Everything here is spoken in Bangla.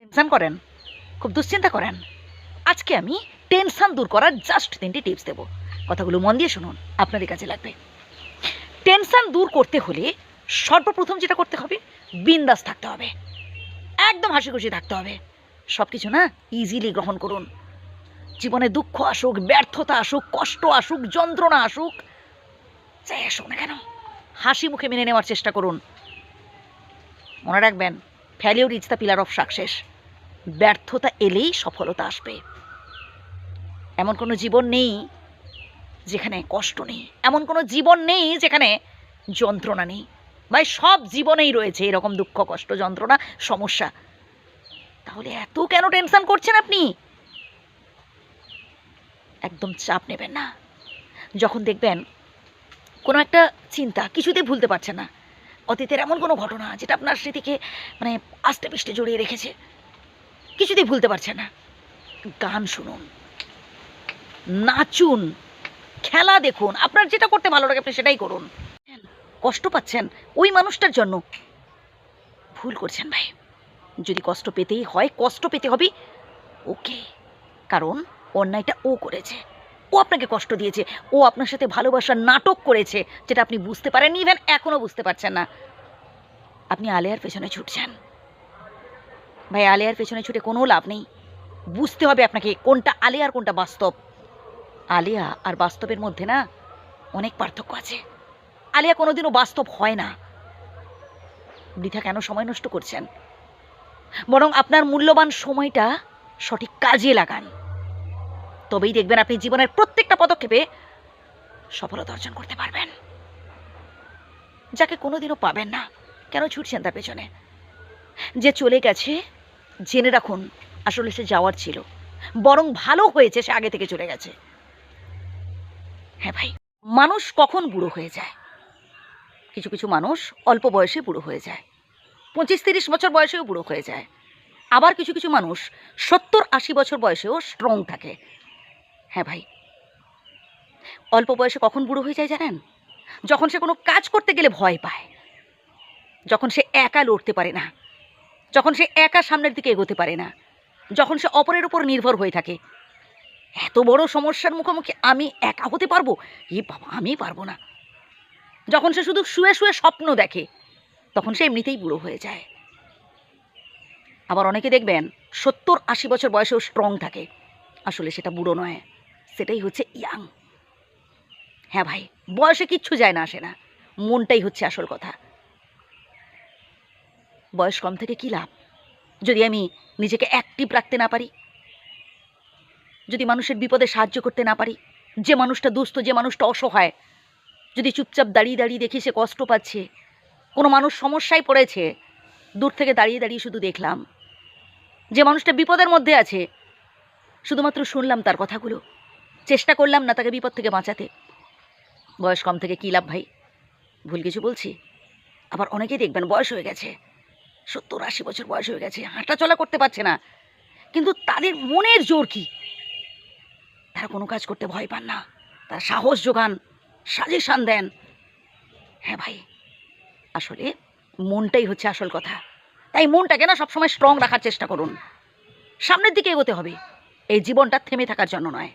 টেনশন করেন। খুব দুশ্চিন্তা করেন। আজকে আমি টেনশন দূর করার জাস্ট তিনটি টিপস দেবো। কথাগুলো মন দিয়ে শুনুন, আপনাদের কাছে লাগবে। টেনশন দূর করতে হলে সর্বপ্রথম যেটা করতে হবে, বিন্দাস থাকতে হবে। একদম হাসি খুশি থাকতে হবে। সব কিছু না ইজিলি গ্রহণ করুন। জীবনে দুঃখ আসুক, ব্যর্থতা আসুক, কষ্ট আসুক, যন্ত্রণা আসুক, যাই আসুক না কেন, হাসি মুখে মেনে নেওয়ার চেষ্টা করুন। মনে রাখবেন failure is the pillar of success ব্যর্থতা এলেই সফলতা আসবে। এমন কোনো জীবন নেই যেখানে কষ্ট নেই। এমন কোনো জীবন নেই যেখানে যন্ত্রণা নেই। ভাই, সব জীবনেই রয়েছে এরকম দুঃখ, কষ্ট, যন্ত্রণা, সমস্যা। তাহলে এত কেন টেনশন করছেন আপনি? একদম চাপ নেবেন না। যখন দেখবেন কোনো একটা চিন্তা কিছুতেই ভুলতে পারছেন না। অতীতের এমন কোনো ঘটনা যেটা আপনার স্মৃতিকে মানে আস্তে পিষ্টে জড়িয়ে রেখেছে। কিছুতেই ভুলতে পারছে না। গান শুনুন, নাচুন, খেলা দেখুন, আপনার যেটা করতে ভালো লাগে আপনি সেটাই করুন। কষ্ট পাচ্ছেন ওই মানুষটার জন্য। ভুল করছেন ভাই। যদি কষ্ট পেতেই হয়, কষ্ট পেতে হবে ওকে। কারণ অন্যায়টা ও করেছে। ও আপনাকে কষ্ট দিয়েছে। ও আপনার সাথে ভালোবাসার নাটক করেছে, যেটা আপনি বুঝতে পারেন ইভেন এখনও বুঝতে পারছেন না। আপনি আলেয়ার পেছনে ছুটছেন। ভাই আলিয়ার পেছনে ছুটে কোনো লাভ নেই। বুঝতে হবে আপনাকে কোনটা আলেয়া আর কোনটা বাস্তব। আলিয়া আর বাস্তবের মধ্যে না অনেক পার্থক্য আছে। আলিয়া কোনোদিনও বাস্তব হয় না। বৃথা কেন সময় নষ্ট করছেন? বরং আপনার মূল্যবান সময়টা সঠিক কাজে লাগান। তবেই দেখবেন আপনি জীবনের প্রত্যেকটা পদক্ষেপে সফলতা অর্জন করতে পারবেন। যাকে কোনোদিনও পাবেন না। কেন ছুটছেন তার পেছনে? যে চলে গেছে জেনে রাখুন, আসলে সে যাওয়ার ছিল। বরং ভালো হয়েছে সে আগে থেকে চলে গেছে। হ্যাঁ ভাই, মানুষ কখন বুড়ো হয়ে যায়? কিছু কিছু মানুষ অল্প বয়সে বুড়ো হয়ে যায়। পঁচিশ তিরিশ বছর বয়সেও বুড়ো হয়ে যায়। আবার কিছু কিছু মানুষ সত্তর আশি বছর বয়সেও স্ট্রং থাকে। হ্যাঁ ভাই, অল্প বয়সে কখন বুড়ো হয়ে যায় জানেন? যখন সে কোনো কাজ করতে গেলে ভয় পায়। যখন সে একা লড়তে পারে না। যখন সে একা সামনের দিকে এগোতে পারে না, যখন সে অপরের উপর নির্ভর হয়ে থাকে, এত বড় সমস্যার মুখোমুখি আমি একা হতে পারব? এ বাবা আমি পারব না। যখন সে শুধু শুয়ে শুয়ে স্বপ্ন দেখে, তখন সে এমনিতেই বুড়ো হয়ে যায়। আবার অনেকে দেখবেন, সত্তর আশি বছর বয়সেও স্ট্রং থাকে। আসলে সেটা বুড়ো নয়, সেটাই হচ্ছে ইয়াং হ্যাঁ ভাই, বয়সে কিচ্ছু যায় না, আসে না। মনটাই হচ্ছে আসল কথা। বয়স কম থেকে কী লাভ? যদি আমি নিজেকে অ্যাক্টিভ রাখতে না পারি? যদি মানুষের বিপদে সাহায্য করতে না পারি? যে মানুষটা দুস্থ, যে মানুষটা অসহায়, যদি চুপচাপ দাঁড়িয়ে দাঁড়িয়ে দেখি সে কষ্ট পাচ্ছে, কোনো মানুষ সমস্যায় পড়েছে, দূর থেকে দাঁড়িয়ে দাঁড়িয়ে শুধু দেখলাম। যে মানুষটা বিপদের মধ্যে আছে, শুধুমাত্র শুনলাম তার কথাগুলো, চেষ্টা করলাম না তাকে বিপদ থেকে বাঁচাতে। বয়স কম থেকে কী লাভ ভাই? ভুল কিছু বলছি? আবার অনেকেই দেখবেন বয়স হয়ে গেছে। সত্তর আশি বছর বয়স হয়ে গেছে হাঁটা চলা করতে পারছে না। কিন্তু তাদের মনের জোর কি? তারা কোনো কাজ করতে ভয় পান না। তারা সাহস যোগান সাজেশান দেন। হ্যাঁ ভাই, আসলে মনটাই হচ্ছে আসল কথা। তাই মনটাকে না সবসময় স্ট্রং রাখার চেষ্টা করুন। সামনের দিকে এগোতে হবে। এই জীবনটা থেমে থাকার জন্য নয়।